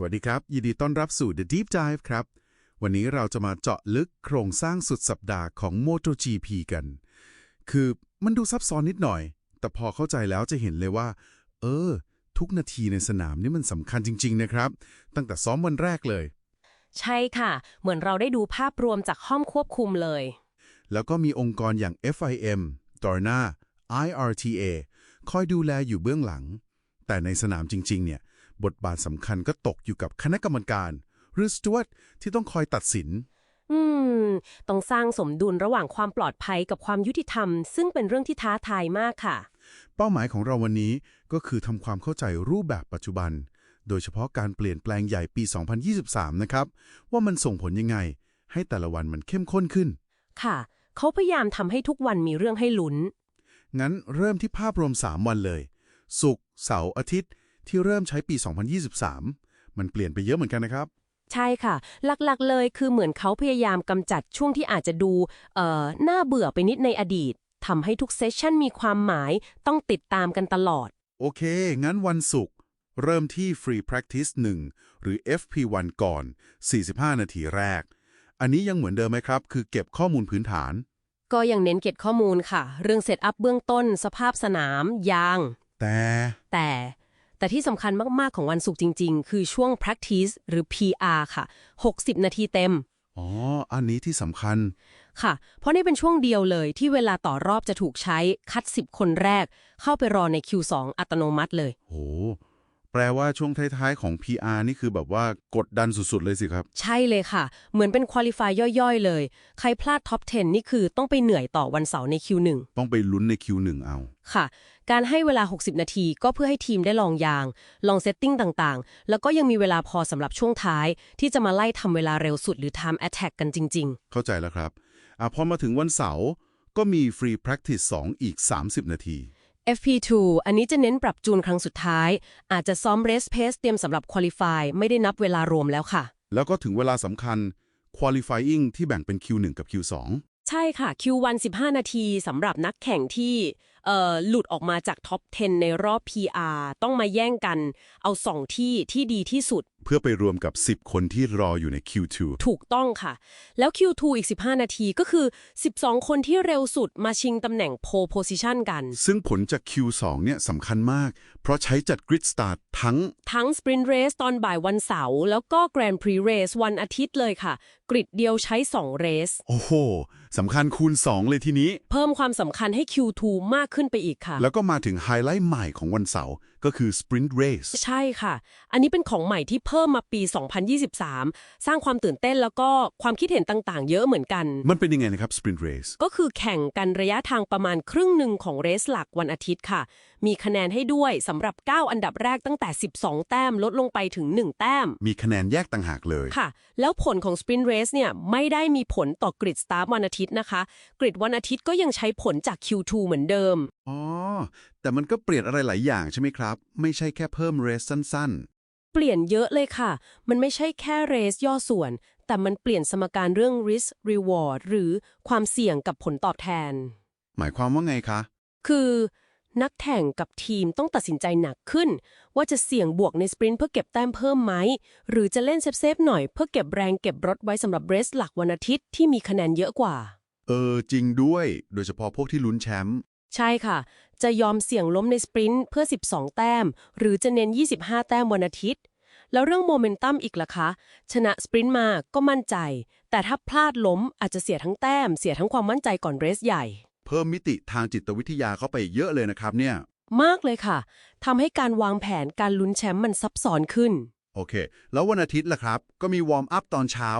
สวัสดีครับ ยินดีต้อนรับสู่ The Deep Dive ครับ วันนี้เราจะมาเจาะลึกโครงสร้างสุดสัปดาห์ของ MotoGP กัน คือมันดูซับซ้อนนิดหน่อย แต่พอเข้าใจแล้วจะเห็นเลยว่า เออ ทุกนาทีในสนามนี่มันสำคัญจริง ๆ นะครับ ตั้งแต่ซ้อมวันแรกเลย ใช่ค่ะ เหมือนเราได้ดูภาพรวมจากห้องควบคุมเลย แล้วก็มีองค์กรอย่าง FIM Dorna IRTA คอยดูแลอยู่เบื้องหลัง แต่ในสนามจริง ๆ เนี่ย บทบาทสำคัญก็ตกอยู่กับคณะกรรมการ หรือสจวตที่ต้องคอยตัดสิน อืม ต้องสร้างสมดุลระหว่างความปลอดภัยกับความยุติธรรม ซึ่งเป็นเรื่องที่ท้าทายมากค่ะ เป้าหมายของเราวันนี้ก็คือทำความเข้าใจรูปแบบปัจจุบัน โดยเฉพาะการเปลี่ยนแปลงใหญ่ปี 2023 นะครับ ว่ามันส่งผลยังไง ให้แต่ละวันมันเข้มข้นขึ้น ค่ะ เขาพยายามทำให้ทุกวันมีเรื่องให้ลุ้น งั้นเริ่มที่ภาพรวม 3 วันเลย ศุกร์เสาร์อาทิตย์ ที่เริ่มใช้ปี 2023 มันเปลี่ยนไปเยอะเหมือนกันนะครับ ใช่ค่ะ หลักๆเลยคือเหมือนเขาพยายามกำจัดช่วงที่อาจจะดูเอ่อน่าเบื่อไปนิดในอดีตทำให้ทุกเซสชั่นมีความหมายต้องติดตามกันตลอด โอเค งั้นวันศุกร์เริ่มที่ Free Practice 1 หรือ FP1 ก่อน 45 นาทีแรก อันนี้ยังเหมือนเดิมไหมครับ คือเก็บข้อมูลพื้นฐาน ก็ยังเน้นเก็บข้อมูลค่ะ เรื่องเซตอัพเบื้องต้น สภาพสนาม ยาง แต่ แต่ แต่ที่สำคัญมาก ๆ ของวันศุกร์จริง ๆ คือช่วง practice หรือ PR ค่ะ 60 นาทีเต็ม อ๋อ อันนี้ที่สำคัญ ค่ะ เพราะนี่เป็นช่วงเดียวเลยที่เวลาต่อรอบจะถูกใช้คัด 10 คนแรก เข้าไปรอใน Q2 อัตโนมัติเลยโห แปลว่าช่วงท้ายๆของ PR นี่คือแบบว่ากดดันสุดๆ เลยสิครับ ใช่เลยค่ะ เหมือนเป็นคุริฟายย่อยๆ เลย ใครพลาดท็อป 10 นี่คือต้องไปเหนื่อยต่อวันเสาร์ใน Q1 ต้องไปลุ้นใน Q1 เอา ค่ะ การให้เวลา 60 นาทีก็เพื่อให้ทีมได้ลองยาง ลองเซตติ้งต่างๆ แล้วก็ยังมีเวลาพอสำหรับช่วงท้าย ที่จะมาไล่ทำเวลาเร็วสุดหรือ time attack กันจริงเข้าใจแล้วครับอะพอมาถึงวันเสาร์ก็มี Free Practice 2 อีก 30 นาทีๆ FP2 อันนี้จะเน้นปรับจูนครั้งสุดท้าย อาจจะซ้อม race pace เตรียมสำหรับ qualify ไม่ได้นับเวลารวมแล้วค่ะ แล้วก็ถึงเวลาสำคัญ Qualifying ที่แบ่งเป็น Q1 กับ Q2 ใช่ค่ะ Q1 15 นาทีสำหรับนักแข่งที่เอ่อหลุดออกมาจากท็อป 10 ในรอบ PR ต้องมาแย่งกัน เอา 2 ที่ที่ดีที่สุด เพื่อไปรวมกับ 10 คนที่รออยู่ใน Q2 ถูกต้องค่ะ แล้ว Q2 อีก 15 นาทีก็คือ 12 คนที่เร็วสุดมาชิงตำแหน่ง pole position กัน ซึ่งผลจาก Q2 เนี่ยสำคัญมาก เพราะใช้จัด Grid Start ทั้ง ทั้ง Sprint Race ตอนบ่ายวันเสาร์แล้วก็ Grand Prix Race วันอาทิตย์เลยค่ะ กริดเดียวใช้ 2 Race โอ้โหสำคัญคูณ 2 เลยทีนี้ เพิ่มความสำคัญให้ Q2 มากขึ้นไปอีกค่ะ แล้วก็มาถึงไฮไลท์ใหม่ของวันเสาร์ก็คือ Sprint Race ใช่ค่ะ อันนี้เป็นของใหม่ที่เพิ่มมาปี 2023 สร้างความตื่นเต้นแล้วก็ความคิดเห็นต่างๆ เยอะเหมือนกัน มันเป็นยังไงนะครับ Sprint Race ก็คือแข่งกันระยะทางประมาณครึ่งหนึ่งของเรสหลักวันอาทิตย์ค่ะ มีคะแนนให้ด้วยสำหรับ 9 อันดับแรกตั้งแต่ 12 แต้มลดลงไปถึง 1 แต้ม มีคะแนนแยกต่างหากเลยค่ะ แล้วผลของ Sprint Race เนี่ยไม่ได้มีผลต่อกริดสตาร์ทวันอาทิตย์นะคะ กริดวันอาทิตย์ก็ยังใช้ผลจาก Q2 เหมือนเดิม อ๋อ แต่มันก็เปลี่ยนอะไรหลายอย่างใช่ไหมครับไม่ใช่แค่เพิ่มเรสสั้นเปลี่ยนเยอะเลยค่ะ มันไม่ใช่แค่เรสย่อส่วน แต่มันเปลี่ยนสมการเรื่อง risk reward หรือความเสี่ยงกับผลตอบแทนๆหมายความว่าไงคะ คือนักแข่งกับทีมต้องตัดสินใจหนักขึ้น ว่าจะเสี่ยงบวกในสปรินต์เพื่อเก็บแต้มเพิ่มไหม หรือจะเล่นเซฟๆหน่อยเพื่อเก็บแรงเก็บรถไว้สำหรับเรสหลักวันอาทิตย์ที่มีคะแนนเยอะกว่า เออ จริงด้วย โดยเฉพาะพวกที่ลุ้นแชมป์ ใช่ค่ะ จะยอมเสี่ยงล้มในสปรินต์เพื่อ 12 แต้ม หรือจะเน้น 25 แต้มวันอาทิตย์ แล้วเรื่องโมเมนตัมอีกล่ะคะ ชนะสปรินต์มาก็มั่นใจ แต่ถ้าพลาดล้มอาจจะเสียทั้งแต้ม เสียทั้งความมั่นใจก่อนเรสใหญ่ เพิ่มมิติทางจิตวิทยาเข้าไปเยอะเลยนะครับเนี่ย มากเลยค่ะทำให้การวางแผนการลุ้นแชมป์มันซับซ้อนขึ้น โอเค แล้ววันอาทิตย์ล่ะครับ ก็มีวอร์มอัพตอนเช้า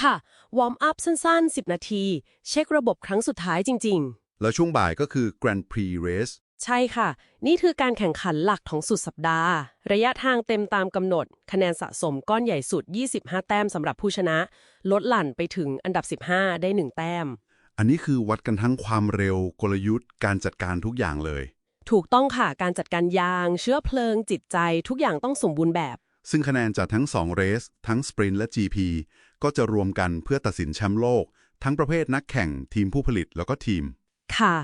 ค่ะ วอร์มอัพสั้นๆ 10 นาที เช็คระบบครั้งสุดท้ายจริง แล้วช่วงบ่ายก็คือ Grand Prix Race ๆใช่ค่ะ นี่คือการแข่งขันหลักของสุดสัปดาห์ ระยะทางเต็มตามกำหนด คะแนนสะสมก้อนใหญ่สุด 25 แต้มสำหรับผู้ชนะ ลดหลั่นไปถึงอันดับ 15 ได้ 1 แต้ม อันนี้คือวัดกันทั้งความเร็วกลยุทธ์ การจัดการทุกอย่างเลย ถูกต้องค่ะ การจัดการยาง เชื้อเพลิง จิตใจ ทุกอย่างต้องสมบูรณ์แบบ ซึ่งคะแนนจากทั้ง 2 เรส ทั้ง Sprint และ GP ก็จะรวมกันเพื่อตัดสินแชมป์โลก ทั้งประเภทนักแข่งทีมผู้ผลิตแล้วก็ทีม ค่ะ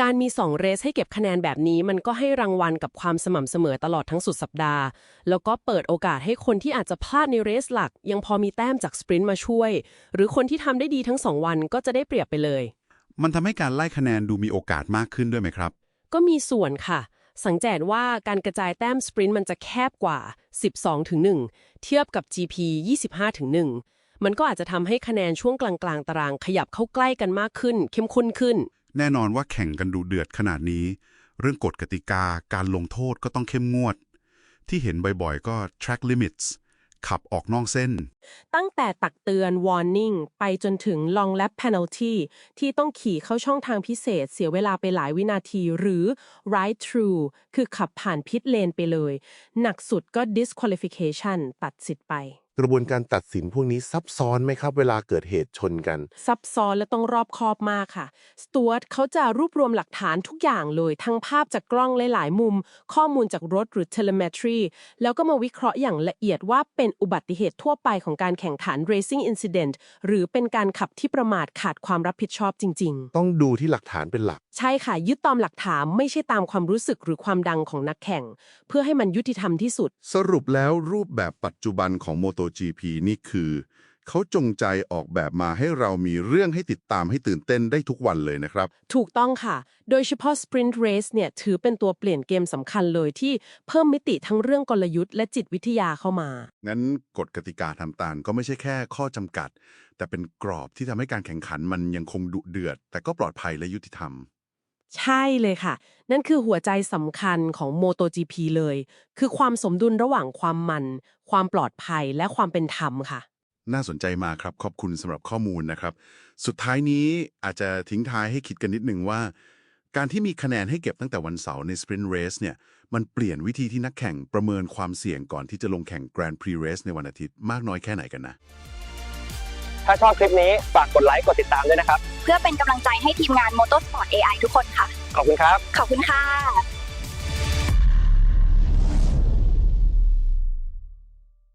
การมี 2 เรสให้เก็บคะแนนแบบนี้ มันก็ให้รางวัลกับความสม่ำเสมอตลอดทั้งสุดสัปดาห์ แล้วก็เปิดโอกาสให้คนที่อาจจะพลาดในเรสหลัก ยังพอมีแต้มจากสปรินต์มาช่วย หรือคนที่ทำได้ดีทั้ง 2 วันก็จะได้เปรียบไปเลย มันทำให้การไล่คะแนนดูมีโอกาสมากขึ้นด้วยไหมครับ ก็มีส่วนค่ะ สังเกตว่าการกระจายแต้มสปรินต์มันจะแคบกว่า 12ถึง1เทียบกับ GP 25ถึง1มันก็อาจจะทำให้คะแนนช่วงกลางๆ ตารางขยับเข้าใกล้กันมากขึ้น เข้มข้นขึ้น แน่นอนว่าแข่งกันดูเดือดขนาดนี้ เรื่องกฎกติกาการลงโทษก็ต้องเข้มงวด ที่เห็นบ่อยๆก็ track limits ขับออกนอกเส้น ตั้งแต่ตักเตือน warning ไปจนถึง long lap penalty ที่ต้องขี่เข้าช่องทางพิเศษเสียเวลาไปหลายวินาที หรือ ride through คือขับผ่านพิษเลนไปเลย หนักสุดก็ disqualification ตัดสิทธิ์ไป กระบวนการตัดสินพวกนี้ซับซ้อนไหมครับ เวลาเกิดเหตุชนกัน ซับซ้อนและต้องรอบคอบมากค่ะ สตู art เขาจะรวบรวมหลักฐานทุกอย่างเลย ทั้งภาพจากกล้องหลายๆ มุม ข้อมูลจากรถหรือ telemetry แล้วก็มาวิเคราะห์อย่างละเอียดว่าเป็นอุบัติเหตุทั่วไปของการแข่งขัน racing incident หรือเป็นการขับที่ประมาทขาดความรับผิดชอบจริง ๆ ต้องดูที่หลักฐานเป็นหลัก ใช่ค่ะ ยึดตามหลักฐานไม่ใช่ตามความรู้สึกหรือความดังของนักแข่ง เพื่อให้มันยุติธรรมที่สุด สรุปแล้วรูปแบบปัจจุบันของ MotoGP นี่คือ เขาจงใจออกแบบมาให้เรามีเรื่องให้ติดตามให้ตื่นเต้นได้ทุกวันเลยนะครับ ถูกต้องค่ะ โดยเฉพาะ Sprint Race เนี่ยถือเป็นตัวเปลี่ยนเกมสำคัญเลยที่เพิ่มมิติทั้งเรื่องกลยุทธ์และจิตวิทยาเข้ามา งั้นกฎกติกาทำตามก็ไม่ใช่แค่ข้อจำกัด แต่เป็นกรอบที่ทำให้การแข่งขันมันยังคงดุเดือด แต่ก็ปลอดภัยและยุติธรรม ใช่เลยค่ะ นั่นคือหัวใจสำคัญของ MotoGP เลย คือความสมดุลระหว่างความมัน ความปลอดภัยและความเป็นธรรมค่ะ น่าสนใจมากครับ ขอบคุณสำหรับข้อมูลนะครับ สุดท้ายนี้อาจจะทิ้งท้ายให้คิดกันนิดนึงว่า การที่มีคะแนนให้เก็บตั้งแต่วันเสาร์ใน Sprint Race เนี่ย มันเปลี่ยนวิธีที่นักแข่งประเมินความเสี่ยงก่อนที่จะลงแข่ง Grand Prix Race ในวันอาทิตย์มากน้อยแค่ไหนกันนะ ถ้าชอบคลิปนี้ฝากกดไลค์กดติดตามด้วยนะครับ เพื่อเป็นกำลังใจให้ทีมงาน Motorsport AI ทุกคนค่ะ ขอบคุณครับ ขอบคุณค่ะ